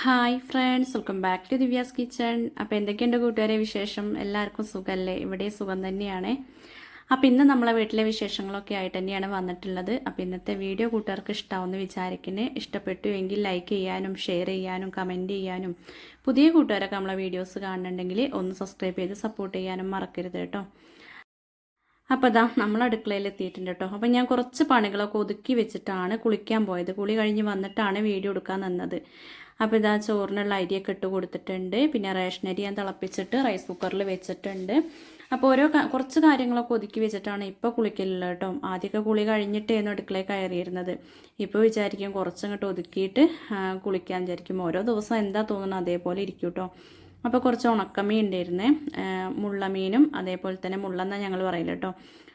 Hi friends welcome back to Divya's kitchen അപ്പോൾ എന്തൊക്കെയുണ്ട് കൂട്ടുകാരെ വിശേഷം? എല്ലാവർക്കും സുഖമല്ലേ ഇവിടെ സുഖം തന്നെയാണ്. അപ്പോൾ ഇന്ന് നമ്മളെ വീട്ടിലെ വിശേഷങ്ങളൊക്കെ ആയിട്ട് തന്നെയാണ് വന്നിട്ടുള്ളത്. അപ്പോൾ ഇന്നത്തെ വീഡിയോ കൂട്ടുകാർക്ക് ഇഷ്ടമാവുമെന്ന് വിചാരിക്കുന്നത് ഇഷ്ടപ്പെട്ടു എങ്കിൽ ലൈക്ക് ചെയ്യാനും ഷെയർ ചെയ്യാനും കമന്റ് ചെയ്യാനും പുതിയ കൂട്ടുകാരൊക്കെ നമ്മളെ വീഡിയോസ് കാണുന്നുണ്ടെങ്കിൽ ഒന്ന് സബ്സ്ക്രൈബ് ചെയ്ത് സപ്പോർട്ട് ചെയ്യാനും മറക്കരുത് കേട്ടോ. അപ്പോൾ ഇതാ നമ്മൾ അടുക്കളയിൽ എത്തിയിട്ടുണ്ട് കേട്ടോ. അപ്പോൾ ഞാൻ കുറച്ച് പണികളൊക്കെ ഒതുക്കി വെച്ചിട്ടാണ് കുളിക്കാൻ പോയത്. കുളി കഴിഞ്ഞ് വന്നിട്ടാണ് വീഡിയോ എടുക്കാൻ നിന്നത്. അപ്പോൾ ഇതാ ചോറിനുള്ള അരിയൊക്കെ ഇട്ട് കൊടുത്തിട്ടുണ്ട്. പിന്നെ റേഷൻ അരി ഞാൻ തിളപ്പിച്ചിട്ട് റൈസ് കുക്കറിൽ വെച്ചിട്ടുണ്ട്. അപ്പോൾ ഓരോ കുറച്ച് കാര്യങ്ങളൊക്കെ ഒതുക്കി വെച്ചിട്ടാണ് ഇപ്പോൾ കുളിക്കലുള്ളത് കേട്ടോ. ആദ്യമൊക്കെ കുളി കഴിഞ്ഞിട്ടായിരുന്നു അടുക്കളയിൽ കയറിയിരുന്നത്. ഇപ്പോൾ വിചാരിക്കും കുറച്ചങ്ങോട്ട് ഒതുക്കിയിട്ട് കുളിക്കാൻ വിചാരിക്കും. ഓരോ ദിവസം എന്താ തോന്നുന്നത് അതേപോലെ ഇരിക്കും കേട്ടോ അപ്പോൾ കുറച്ച് ഉണക്കമീൻ ഉണ്ടായിരുന്നേ. മുള്ളമീനും അതേപോലെ തന്നെ മുള്ളെന്നാണ് ഞങ്ങൾ പറയില്ല കേട്ടോ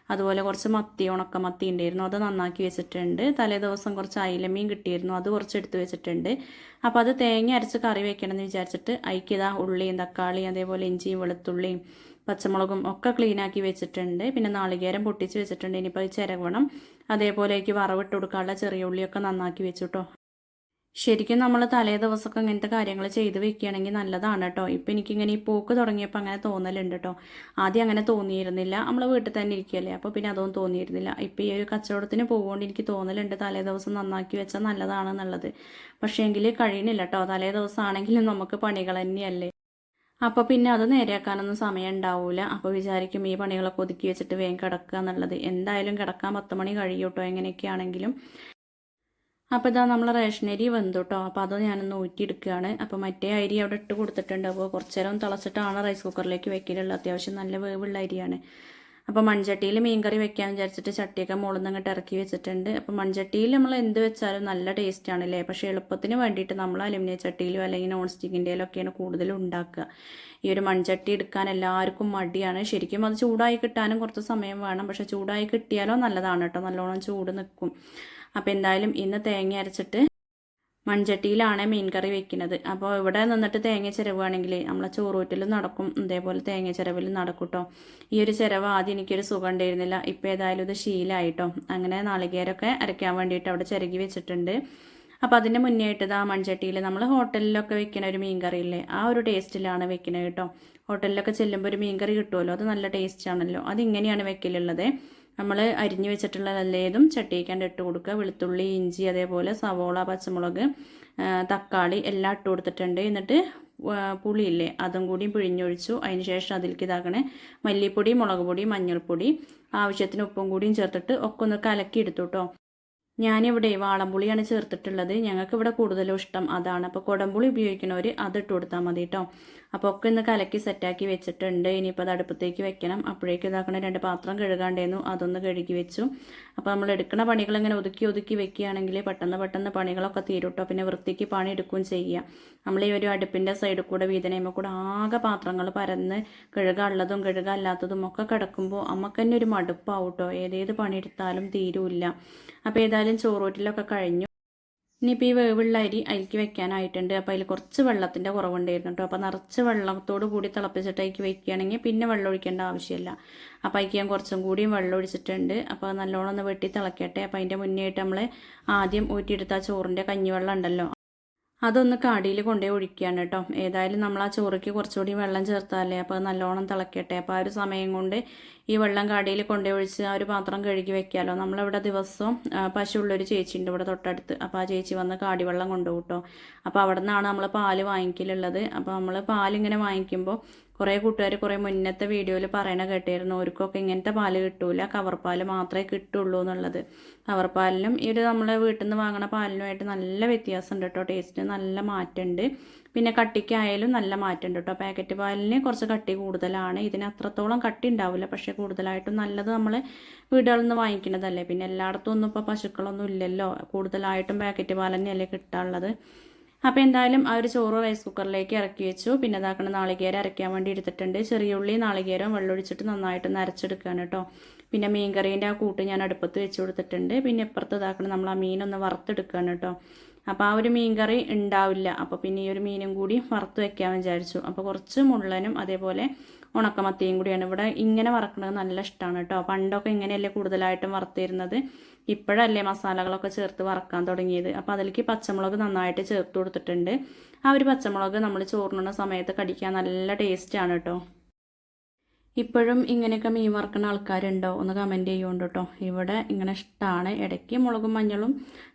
അതുപോലെ കുറച്ച് മത്തി ഉണക്ക മത്തി ഉണ്ടായിരുന്നു. അത് നന്നാക്കി വെച്ചിട്ടുണ്ട്. തലേ ദിവസം കുറച്ച് അയിലമീൻ കിട്ടിയിരുന്നു. അത് കുറച്ച് എടുത്ത് വെച്ചിട്ടുണ്ട്. അപ്പോൾ അത് തേങ്ങ അരച്ച് കറി വെക്കണമെന്ന് വിചാരിച്ചിട്ട് അയക്കിതാ ഉള്ളിയും തക്കാളിയും അതേപോലെ ഇഞ്ചിയും വെളുത്തുള്ളിയും പച്ചമുളകും ഒക്കെ ക്ലീനാക്കി വെച്ചിട്ടുണ്ട്. പിന്നെ നാളികേരം പൊട്ടിച്ച് വെച്ചിട്ടുണ്ട്. ഇനിയിപ്പോൾ ചിരകണം. അതേപോലെയൊക്കെ വറവിട്ട് കൊടുക്കാനുള്ള ചെറിയ ഉള്ളിയൊക്കെ നന്നാക്കി വെച്ചു കേട്ടോ ശരിക്കും നമ്മൾ തലേ ദിവസമൊക്കെ ഇങ്ങനത്തെ കാര്യങ്ങൾ ചെയ്ത് വെക്കുകയാണെങ്കിൽ നല്ലതാണ് കേട്ടോ. ഇപ്പം എനിക്കിങ്ങനെ ഈ പോക്ക് തുടങ്ങിയപ്പോൾ അങ്ങനെ തോന്നലുണ്ട് കേട്ടോ. ആദ്യം അങ്ങനെ തോന്നിയിരുന്നില്ല. നമ്മൾ വീട്ടിൽ തന്നെ ഇരിക്കുകയല്ലേ. അപ്പോൾ പിന്നെ അതൊന്നും തോന്നിയിരുന്നില്ല. ഇപ്പോൾ ഈ ഒരു കച്ചവടത്തിന് പോകുകൊണ്ട് എനിക്ക് തോന്നലുണ്ട് തലേ ദിവസം നന്നാക്കി വെച്ചാൽ നല്ലതാണെന്നുള്ളത്. പക്ഷേ എങ്കിൽ കഴിയുന്നില്ല കേട്ടോ. തലേ ദിവസം ആണെങ്കിലും നമുക്ക് പണികൾ തന്നെയല്ലേ. അപ്പോൾ പിന്നെ അത് നേരെയാക്കാനൊന്നും സമയം ഉണ്ടാവില്ല അപ്പോൾ വിചാരിക്കും ഈ പണികളൊക്കെ ഒതുക്കി വെച്ചിട്ട് വേഗം കിടക്കുക എന്നുള്ളത്. എന്തായാലും കിടക്കാൻ പത്ത് മണി കഴിയൂട്ടോ എങ്ങനെയൊക്കെയാണെങ്കിലും അപ്പോൾ ഇതാ നമ്മൾ റേഷൻ അരി വെന്തു കേട്ടോ അപ്പോൾ അത് ഞാനൊന്ന് ഊറ്റിയെടുക്കുകയാണ്. അപ്പോൾ മറ്റേ അരി അവിടെ ഇട്ട് കൊടുത്തിട്ടുണ്ട്. അപ്പോൾ കുറച്ച് നേരം തിളച്ചിട്ടാണ് റൈസ് കുക്കറിലേക്ക് വെക്കലുള്ളത്. അത്യാവശ്യം നല്ല വേവുള്ള അരിയാണ്. അപ്പോൾ മൺചട്ടിയിൽ മീൻകറി വെക്കാൻ വിചാരിച്ചിട്ട് ചട്ടിയൊക്കെ മുകളിൽ അങ്ങോട്ട് ഇറക്കി വെച്ചിട്ടുണ്ട്. അപ്പോൾ മൺചട്ടിയിൽ നമ്മൾ എന്ത് വെച്ചാലും നല്ല ടേസ്റ്റാണ് അല്ലേ പക്ഷേ എളുപ്പത്തിന് വേണ്ടിയിട്ട് നമ്മൾ അലുമിനിയം ചട്ടിയിലോ അല്ലെങ്കിൽ നോൺ സ്റ്റിക്കിന്റെയിലൊക്കെയാണ് കൂടുതലും ഉണ്ടാക്കുക. ഈ ഒരു മൺചട്ടി എടുക്കാൻ എല്ലാവർക്കും മടിയാണ്. ശരിക്കും അത് ചൂടായി കിട്ടാനും കുറച്ച് സമയം വേണം. പക്ഷേ ചൂടായി കിട്ടിയാലോ നല്ലതാണ് കേട്ടോ. നല്ലോണം ചൂട് നിൽക്കും. അപ്പോൾ എന്തായാലും ഇന്ന് തേങ്ങ അരച്ചിട്ട് മൺചട്ടിയിലാണ് മീൻ കറി വെക്കുന്നത്. അപ്പോൾ ഇവിടെ നിന്നിട്ട് തേങ്ങ ചിരവാണെങ്കിൽ നമ്മളെ ചോറൂറ്റിലും നടക്കും ഇതേപോലെ തേങ്ങ ചിരവിലും നടക്കും കേട്ടോ ഈ ഒരു ചിരവ് ആദ്യം എനിക്കൊരു സുഖം ഉണ്ടായിരുന്നില്ല. ഇപ്പോൾ ഏതായാലും ഇത് ശീലമായിട്ടോ അങ്ങനെ നാളികേരൊക്കെ അരയ്ക്കാൻ വേണ്ടിയിട്ട് അവിടെ ചിരകി വെച്ചിട്ടുണ്ട്. അപ്പോൾ അതിന്റെ മുന്നേ ആയിട്ട് ഇതാ മൺചട്ടിയിൽ നമ്മൾ ഹോട്ടലിലൊക്കെ വെക്കുന്ന ഒരു മീൻ കറിയില്ലേ ആ ഒരു ടേസ്റ്റിലാണ് വെക്കുന്നത് കേട്ടോ ഹോട്ടലിലൊക്കെ ചെല്ലുമ്പോൾ ഒരു മീൻ കറി കിട്ടുമല്ലോ? അത് നല്ല ടേസ്റ്റ് ആണല്ലോ. അതിങ്ങനെയാണ് വെക്കലുള്ളത്. നമ്മൾ അരിഞ്ഞു വെച്ചിട്ടുള്ള നല്ലേതും ചട്ടിയിക്കാണ്ട് ഇട്ട് കൊടുക്കുക. വെളുത്തുള്ളി ഇഞ്ചി അതേപോലെ സവോള പച്ചമുളക് തക്കാളി എല്ലാം ഇട്ട് കൊടുത്തിട്ടുണ്ട്. എന്നിട്ട് പുളിയില്ലേ അതും കൂടി പിഴിഞ്ഞൊഴിച്ചു. അതിന് ശേഷം അതിലേക്ക് ഇതാക്കണേ മല്ലിപ്പൊടി മുളക് പൊടി മഞ്ഞൾപ്പൊടി ആവശ്യത്തിന് ഉപ്പും കൂടിയും ചേർത്തിട്ട് ഒക്കെ ഒന്ന് കലക്കി എടുത്തു കേട്ടോ ഞാനിവിടെ വാളംപുളിയാണ് ചേർത്തിട്ടുള്ളത്. ഞങ്ങൾക്ക് ഇവിടെ കൂടുതലും ഇഷ്ടം അതാണ്. അപ്പോൾ കുടംപുളി ഉപയോഗിക്കുന്നവർ അതിട്ട് കൊടുത്താൽ മതി കേട്ടോ അപ്പോൾ ഒക്കെ ഇന്ന് കലക്കി സെറ്റാക്കി വെച്ചിട്ടുണ്ട്. ഇനിയിപ്പോൾ അത് അടുപ്പത്തേക്ക് വെക്കണം. അപ്പോഴേക്കും ഇതാക്കണ രണ്ട് പാത്രം കഴുകാണ്ടേന്നു അതൊന്ന് കഴുകി വെച്ചു. അപ്പോൾ നമ്മൾ എടുക്കുന്ന പണികൾ ഇങ്ങനെ ഒതുക്കി ഒതുക്കി വെക്കുകയാണെങ്കിൽ പെട്ടെന്ന് പെട്ടെന്ന് പണികളൊക്കെ തീരുട്ടോ പിന്നെ വൃത്തിക്ക് പണി എടുക്കുകയും ചെയ്യുക നമ്മൾ ഈ ഒരു അടുപ്പിന്റെ സൈഡിൽ കൂടെ വീതനയുമ്പോൾ കൂടെ ആകെ പാത്രങ്ങൾ പരന്ന് കഴുകാനുള്ളതും കഴുകാല്ലാത്തതും ഒക്കെ കിടക്കുമ്പോൾ നമുക്ക് തന്നെ ഒരു മടുപ്പാവും കേട്ടോ ഏതേത് പണിയെടുത്താലും തീരുമില്ല അപ്പോൾ ഏതായാലും ചോറൂറ്റിലൊക്കെ കഴിഞ്ഞു. ഇനിയിപ്പോൾ ഈ വേവുള്ള അരി അതിലേക്ക് വെക്കാനായിട്ടുണ്ട്. അപ്പോൾ അതിൽ കുറച്ച് വെള്ളത്തിന്റെ കുറവുണ്ടായിരുന്നു കേട്ടോ. അപ്പോൾ നിറച്ച് വെള്ളത്തോട് കൂടി തിളപ്പിച്ചിട്ട് അതിലേക്ക് വെക്കുകയാണെങ്കിൽ പിന്നെ വെള്ളം ഒഴിക്കേണ്ട ആവശ്യമില്ല. അപ്പോൾ അതിലേക്ക് ഞാൻ കുറച്ചും കൂടിയും വെള്ളം ഒഴിച്ചിട്ടുണ്ട്. അപ്പോൾ നല്ലോണം ഒന്ന് വെട്ടി തിളക്കട്ടെ. അപ്പോൾ അതിന്റെ മുന്നേ ആയിട്ട് നമ്മൾ ആദ്യം ഊറ്റിയെടുത്ത ചോറിന്റെ കഞ്ഞിവെള്ളം ഉണ്ടല്ലോ അതൊന്ന് കാടിയിൽ കൊണ്ടുപോയി ഒഴിക്കുകയാണ് കേട്ടോ. ഏതായാലും നമ്മൾ ആ ചോറയ്ക്ക് കുറച്ചുകൂടി വെള്ളം ചേർത്താലേ അപ്പോൾ അത് നല്ലോണം തിളക്കട്ടെ. അപ്പോൾ ആ ഒരു സമയം കൊണ്ട് ഈ വെള്ളം കാടിയിൽ കൊണ്ടുപോയി ഒഴിച്ച് ആ ഒരു പാത്രം കഴുകി വെക്കാമല്ലോ നമ്മളിവിടെ ദിവസവും ചേച്ചി ഉണ്ട് ഇവിടെ തൊട്ടടുത്ത്. അപ്പോൾ ആ ചേച്ചി വന്ന് കാടി വെള്ളം കൊണ്ടുപോകും കേട്ടോ. അപ്പോൾ അവിടെ നിന്നാണ് നമ്മൾ പാൽ വാങ്ങിക്കലുള്ളത്. അപ്പോൾ നമ്മൾ പാലിങ്ങനെ വാങ്ങിക്കുമ്പോൾ കുറേ കൂട്ടുകാർ കുറേ മുന്നത്തെ വീഡിയോയിൽ പറയണ കേട്ടിരുന്നു അവർക്കൊക്കെ ഇങ്ങനത്തെ പാൽ കിട്ടൂല കവർ പാൽ മാത്രമേ കിട്ടുള്ളൂ എന്നുള്ളത്. കവർ പാലിനും ഈ ഒരു നമ്മളെ വീട്ടിൽ നിന്ന് വാങ്ങണ പാലിനുമായിട്ട് നല്ല വ്യത്യാസമുണ്ട് കേട്ടോ. ടേസ്റ്റ് നല്ല മാറ്റമുണ്ട്. പിന്നെ കട്ടിക്കായാലും നല്ല മാറ്റമുണ്ട് കേട്ടോ. പാക്കറ്റ് പാലിന് കുറച്ച് കട്ടി കൂടുതലാണ്. ഇതിന് അത്രത്തോളം കട്ടി ഉണ്ടാവില്ല. പക്ഷേ കൂടുതലായിട്ടും നല്ലത് നമ്മൾ വീടുകളിൽ നിന്ന് വാങ്ങിക്കുന്നതല്ലേ. പിന്നെ എല്ലായിടത്തും ഒന്നും ഇപ്പോൾ പശുക്കളൊന്നും ഇല്ലല്ലോ. കൂടുതലായിട്ടും പാക്കറ്റ് പാൽ തന്നെയല്ലേ കിട്ടാനുള്ളത്. അപ്പോൾ എന്തായാലും ആ ഒരു ചോറ് റൈസ് കുക്കറിലേക്ക് ഇറക്കി വെച്ചു. പിന്നെ അതാക്കണ നാളികേരം അരയ്ക്കാൻ വേണ്ടി എടുത്തിട്ടുണ്ട്. ചെറിയ ഉള്ളി നാളികേരം വെള്ളമൊഴിച്ചിട്ട് നന്നായിട്ട് നരച്ചെടുക്കുകയാണ് കേട്ടോ. പിന്നെ മീൻകറീന്റെ ആ കൂട്ട് ഞാൻ അടുപ്പത്ത് വെച്ച് കൊടുത്തിട്ടുണ്ട്. പിന്നെ ഇപ്പുറത്ത് ഇതാക്കണം നമ്മൾ ആ മീനൊന്ന് വറുത്തെടുക്കുകയാണ് കേട്ടോ. അപ്പോൾ ആ ഒരു മീൻകറി ഉണ്ടാവില്ല. അപ്പോൾ പിന്നെ ഈ ഒരു മീനും കൂടി വറുത്ത് വെക്കാൻ വിചാരിച്ചു. അപ്പോൾ കുറച്ച് മുള്ളനും അതേപോലെ ഉണക്കമത്തിയും കൂടിയാണ്. ഇവിടെ ഇങ്ങനെ വറക്കുന്നത് നല്ല ഇഷ്ടമാണ് കേട്ടോ. പണ്ടൊക്കെ ഇങ്ങനെയല്ലേ കൂടുതലായിട്ടും വറുത്തിരുന്നത്. ഇപ്പോഴല്ലേ മസാലകളൊക്കെ ചേർത്ത് വറക്കാൻ തുടങ്ങിയത്. അപ്പോൾ അതിലേക്ക് പച്ചമുളക് നന്നായിട്ട് ചേർത്ത് കൊടുത്തിട്ടുണ്ട്. ആ ഒരു പച്ചമുളക് നമ്മൾ ചോറിനുന്ന സമയത്ത് കടിക്കാൻ നല്ല ടേസ്റ്റാണ് കേട്ടോ ഇപ്പോഴും ഇങ്ങനെയൊക്കെ മീൻ വറക്കുന്ന ആൾക്കാരുണ്ടോ? ഒന്ന് കമന്റ് ചെയ്യുകൊണ്ട് കേട്ടോ ഇവിടെ ഇങ്ങനെ ഇഷ്ടമാണ് ഇടയ്ക്ക് മുളകും മഞ്ഞളും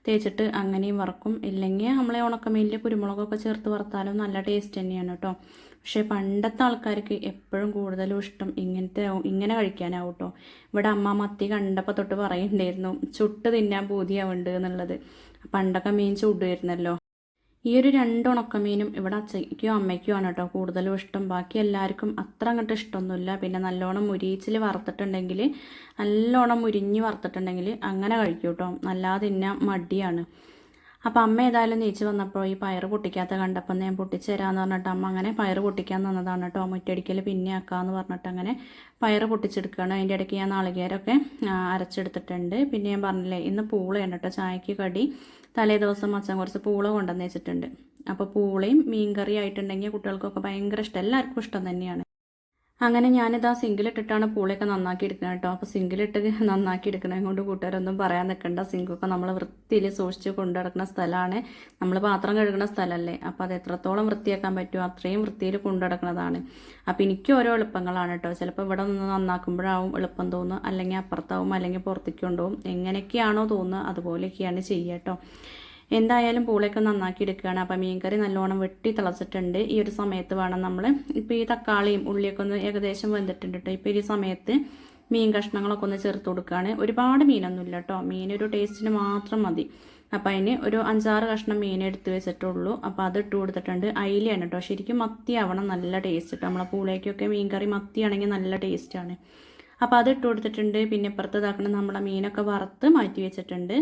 തേച്ചിട്ട് അങ്ങനെയും വറക്കും. ഇല്ലെങ്കിൽ നമ്മളെ ഉണക്കമീനിൽ കുരുമുളകൊക്കെ ചേർത്ത് വറുത്താലും നല്ല ടേസ്റ്റ് തന്നെയാണ് കേട്ടോ പക്ഷേ പണ്ടത്തെ ആൾക്കാർക്ക് എപ്പോഴും കൂടുതലും ഇഷ്ടം ഇങ്ങനത്തെ ഇങ്ങനെ കഴിക്കാനാവും കേട്ടോ ഇവിടെ അമ്മ മത്തി കണ്ടപ്പോൾ തൊട്ട് പറയുന്നുണ്ടായിരുന്നു ചുട്ട് തിന്നാൻ പൂതിയാവുണ്ട് എന്നുള്ളത്. പണ്ടൊക്കെ മീൻ ചൂടുമായിരുന്നല്ലോ ഈ ഒരു രണ്ട് ഉണക്കമീനും ഇവിടെ അച്ഛയ്ക്കും അമ്മയ്ക്കും ആണ് കേട്ടോ കൂടുതലും ഇഷ്ടം. ബാക്കി എല്ലാവർക്കും അത്ര അങ്ങോട്ട് ഇഷ്ടമൊന്നുമില്ല. പിന്നെ നല്ലോണം മുരിച്ചിൽ വറുത്തിട്ടുണ്ടെങ്കിൽ നല്ലോണം മുരിഞ്ഞ് വറുത്തിട്ടുണ്ടെങ്കിൽ അങ്ങനെ കഴിക്കും കേട്ടോ അല്ലാതെ തിന്നാൻ മടിയാണ്. അപ്പോൾ അമ്മ ഏതായാലും നീച്ച് വന്നപ്പോൾ ഈ പയർ പൊട്ടിക്കാത്ത കണ്ടപ്പോൾ ഞാൻ പൊട്ടിച്ചു തരാമെന്ന് പറഞ്ഞിട്ട് അമ്മ അങ്ങനെ പയർ പൊട്ടിക്കാൻ തന്നതാണ് കേട്ടോ. മുറ്റടിക്കൽ പിന്നെ ആക്കാമെന്ന് പറഞ്ഞിട്ട് അങ്ങനെ പയർ പൊട്ടിച്ചെടുക്കുകയാണ് അതിന്റെ ഇടയ്ക്ക് ഞാൻ നാളികേരമൊക്കെ അരച്ചെടുത്തിട്ടുണ്ട്. പിന്നെ ഞാൻ പറഞ്ഞില്ലേ ഇന്ന് പൂളയാണ് കേട്ടോ. ചായക്ക് കടി. തലേ ദിവസം അച്ഛൻ കുറച്ച് പൂള കൊണ്ടുവന്ന് വെച്ചിട്ടുണ്ട് അപ്പോൾ പൂളയും മീൻ കറി ആയിട്ടുണ്ടെങ്കിൽ കുട്ടികൾക്കൊക്കെ ഭയങ്കര ഇഷ്ടം. എല്ലാവർക്കും ഇഷ്ടം തന്നെയാണ്. അങ്ങനെ ഞാനിതാ സിങ്കിലിട്ടിട്ടാണ് പൂളൊക്കെ നന്നാക്കി എടുക്കുന്നത് കേട്ടോ. അപ്പോൾ സിങ്കിലിട്ട് നന്നാക്കി എടുക്കണത് കൊണ്ട് കൂട്ടുകാരൊന്നും പറയാൻ നിൽക്കണ്ട സിങ്കൊക്കെ നമ്മൾ വൃത്തിയിൽ സൂക്ഷിച്ച് കൊണ്ടു നടക്കുന്ന സ്ഥലമാണ്. നമ്മൾ പാത്രം കഴുകുന്ന സ്ഥലമല്ലേ അപ്പോൾ അത് എത്രത്തോളം വൃത്തിയാക്കാൻ പറ്റുമോ അത്രയും വൃത്തിയിൽ കൊണ്ടു നടക്കുന്നതാണ് അപ്പോൾ എനിക്ക് ഓരോ എളുപ്പങ്ങളാണ് കേട്ടോ. ചിലപ്പോൾ ഇവിടെ നിന്ന് നന്നാക്കുമ്പോഴാവും എളുപ്പം തോന്നുക. അല്ലെങ്കിൽ അപ്പുറത്താവും അല്ലെങ്കിൽ പുറത്തേക്ക് കൊണ്ടുപോകും. എങ്ങനെയൊക്കെയാണോ തോന്നുക അതുപോലെയൊക്കെയാണ് ചെയ്യുക കേട്ടോ. എന്തായാലും പൂളയൊക്കെ നന്നാക്കി എടുക്കുകയാണ്. അപ്പം മീൻകറി നല്ലോണം വെട്ടി തിളച്ചിട്ടുണ്ട്. ഈ ഒരു സമയത്ത് വേണം നമ്മൾ ഇപ്പോൾ ഈ തക്കാളിയും ഉള്ളിയൊക്കെ ഒന്ന് ഏകദേശം വെന്തിട്ടുണ്ട് കേട്ടോ ഇപ്പോൾ ഈ സമയത്ത് മീൻ കഷ്ണങ്ങളൊക്കെ ഒന്ന് ചേർത്ത് കൊടുക്കുകയാണ്. ഒരുപാട് മീനൊന്നുമില്ല കേട്ടോ ഒരു ടേസ്റ്റിന് മാത്രം മതി. അപ്പം അതിന് ഒരു അഞ്ചാറ് കഷ്ണം മീൻ എടുത്ത് വെച്ചിട്ടുള്ളൂ. അപ്പം അത് ഇട്ട് കൊടുത്തിട്ടുണ്ട്. അയിലയാണ് കേട്ടോ ശരിക്കും മത്തി ആവണം നല്ല ടേസ്റ്റ് കേട്ടോ നമ്മളെ പൂളയ്ക്കൊക്കെ മീൻ കറി മത്തിയാണെങ്കിൽ നല്ല ടേസ്റ്റാണ് അപ്പം അത് ഇട്ട് കൊടുത്തിട്ടുണ്ട്. പിന്നെ ഇപ്പുറത്ത് ഇതാക്കണം നമ്മളെ മീനൊക്കെ വറുത്ത് മാറ്റി വെച്ചിട്ടുണ്ട്.